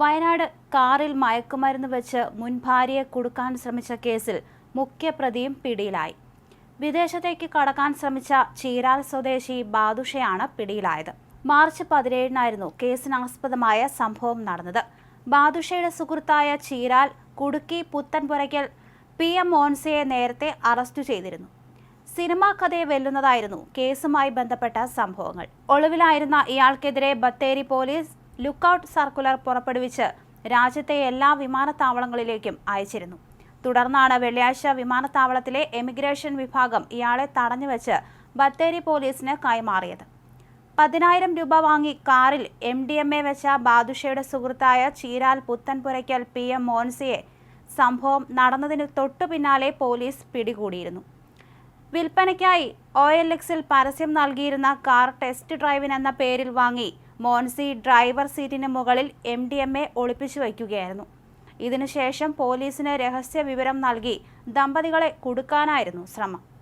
വയനാട് കാറിൽ മയക്കുമരുന്ന് വെച്ച് മുൻ ഭാര്യയെ കുടുക്കാൻ ശ്രമിച്ച കേസിൽ മുഖ്യപ്രതിയും പിടിയിലായി. വിദേശത്തേക്ക് കടക്കാൻ ശ്രമിച്ച ചീരാൽ സ്വദേശി ബാദുഷയാണ് പിടിയിലായത്. മാർച്ച് പതിനേഴിനായിരുന്നു കേസിനാസ്പദമായ സംഭവം നടന്നത്. ബാദുഷയുടെ സുഹൃത്തായ ചീരാൽ കുടുക്കി പുത്തൻപുരയ്ക്കൽ പി എം മോൻസയെ നേരത്തെ അറസ്റ്റ് ചെയ്തിരുന്നു. സിനിമാ കഥയെ വെല്ലുന്നതായിരുന്നു കേസുമായി ബന്ധപ്പെട്ട സംഭവങ്ങൾ. ഒളിവിലായിരുന്ന ഇയാൾക്കെതിരെ ബത്തേരി പോലീസ് ലുക്കൌട്ട് സർക്കുലർ പുറപ്പെടുവിച്ച് രാജ്യത്തെ എല്ലാ വിമാനത്താവളങ്ങളിലേക്കും അയച്ചിരുന്നു. തുടർന്നാണ് വെള്ളിയാഴ്ച വിമാനത്താവളത്തിലെ എമിഗ്രേഷൻ വിഭാഗം ഇയാളെ തടഞ്ഞുവെച്ച് ബത്തേരി പോലീസിന് കൈമാറിയത്. പതിനായിരം രൂപ വാങ്ങി കാറിൽ എം ഡി എം എ വെച്ച ബാദുഷയുടെ സുഹൃത്തായ ചീരാൽ പുത്തൻപുരയ്ക്കൽ പി എം മോൻസിയെ സംഭവം നടന്നതിന് തൊട്ടു പിന്നാലെ പോലീസ് പിടികൂടിയിരുന്നു. വിൽപ്പനയ്ക്കായി ഒ എൽ എക്സിൽ പരസ്യം നൽകിയിരുന്ന കാർ ടെസ്റ്റ് ഡ്രൈവിന് എന്ന പേരിൽ വാങ്ങി മോൻസി ഡ്രൈവർ സീറ്റിന് മുകളിൽ എം ഡി എം എ ഒളിപ്പിച്ചു വയ്ക്കുകയായിരുന്നു. ഇതിനുശേഷം പോലീസിന് രഹസ്യ വിവരം നൽകി ദമ്പതികളെ കൊടുക്കാനായിരുന്നു ശ്രമം.